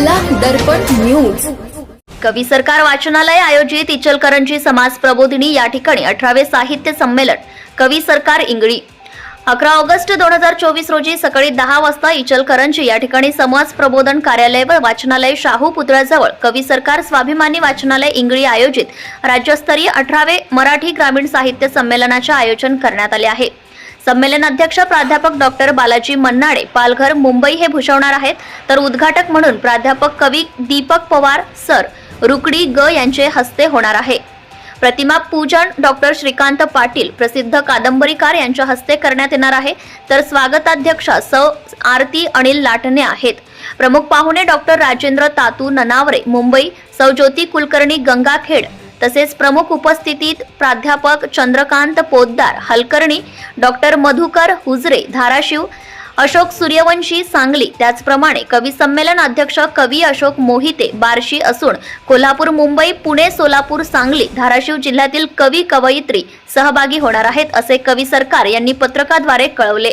दर्पण news. कवी सरकार वाचनालय आयोजित इचलकरंजी समाज प्रबोधिनी या ठिकाणी अठरावे साहित्य संमेलन कवी सरकार इंगळी. अकरा ऑगस्ट दोन हजार चोवीस रोजी सकाळी दहा वाजता इचलकरंजी या ठिकाणी समाज प्रबोधन कार्यालय व वाचनालय शाहू पुतळ्याजवळ कवी सरकार स्वाभिमानी वाचनालय इंगळी आयोजित राज्यस्तरीय अठरावे मराठी ग्रामीण साहित्य संमेलनाचे आयोजन करण्यात आले आहे. संमेलन अध्यक्ष प्राध्यापक डॉक्टर बालाजी मन्नाडे पालघर मुंबई हे भूषवणार आहेत. तर उद्घाटक म्हणून प्राध्यापक कवी दीपक पवार सर रुकडी ग यांचे हस्ते होणार आहे. प्रतिमा पूजन डॉक्टर श्रीकांत पाटील प्रसिद्ध कादंबरीकार यांच्या हस्ते करण्यात येणार आहे. तर स्वागताध्यक्ष सौ आरती अनिल लाटणे आहेत. प्रमुख पाहुणे डॉक्टर राजेंद्र तातू ननावरे मुंबई सौ ज्योती कुलकर्णी गंगाखेड तसेच प्रमुख उपस्थितीत प्राध्यापक चंद्रकांत पोद्दार हलकर्णी डॉक्टर मधुकर हुजरे धाराशिव अशोक सूर्यवंशी सांगली त्याचप्रमाणे कवी संमेलन अध्यक्ष कवी अशोक मोहिते बार्शी असून कोल्हापूर मुंबई पुणे सोलापूर सांगली धाराशिव जिल्ह्यातील कवी कवयित्री सहभागी होणार आहेत असे कवी सरकार यांनी पत्रकाद्वारे कळवले.